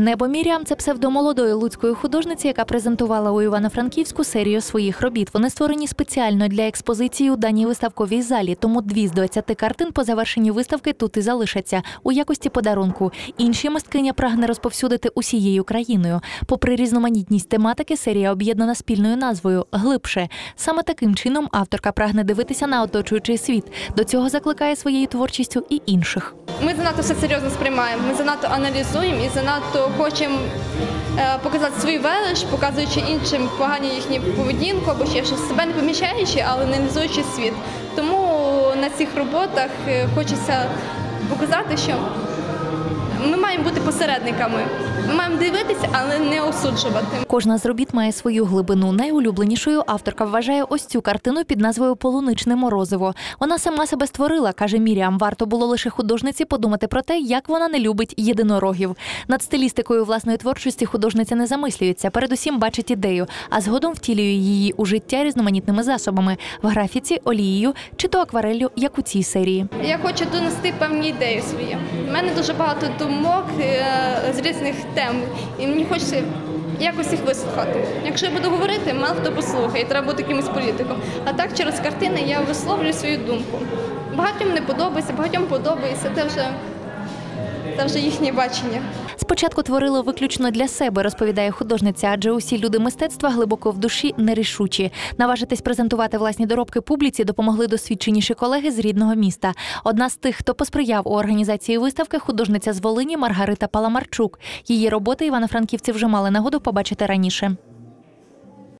Небо Міріам це псевдо молодої луцької художниці, яка презентувала у Івано-Франківську серію своїх робіт. Вони створені спеціально для експозиції у даній виставковій залі. Тому дві з 20 картин по завершенні виставки тут і залишаться у якості подарунку. Інші мисткиня прагне розповсюдити усією країною. Попри різноманітність тематики, серія об'єднана спільною назвою Глибше. Саме таким чином авторка прагне дивитися на оточуючий світ. До цього закликає своєю творчістю і інших. Ми занадто все серйозно сприймаємо, ми занадто аналізуємо і занадто хочемо е, показати свій велич, показуючи іншим погані їхні поведінку або ще щось себе не помічаючи, але не аналізуючи світ. Тому на цих роботах е, хочеться показати, що ми маємо бути посередниками. Ми маємо дивитися, але не осуджувати. Кожна з робіт має свою глибину. Найулюбленішою авторка вважає ось цю картину під назвою Полуничне морозиво. Вона сама себе створила, каже Міріам. Варто було лише художниці подумати про те, як вона не любить єдинорогів. Над стилістикою власної творчості художниця не замислюється. Передусім бачить ідею, а згодом втілює її у життя різноманітними засобами в графіці, олією чи то аквареллю, як у цій серії. Я хочу донести певні ідеї свої. У мене дуже багато думок е, з різних тем, і мені хочеться якось їх вислухати. Якщо я буду говорити, мало хто послухає, треба бути якимось політиком. А так через картини я висловлюю свою думку. Багатьом не подобається, багатьом подобається. Це вже, це вже їхнє бачення. Спочатку творила виключно для себе, розповідає художниця, адже усі люди мистецтва глибоко в душі нерішучі. Наважитись презентувати власні доробки публіці допомогли досвідченіші колеги з рідного міста. Одна з тих, хто посприяв у організації виставки, художниця з Волині Маргарита Паламарчук. Її роботи івано-франківці вже мали нагоду побачити раніше.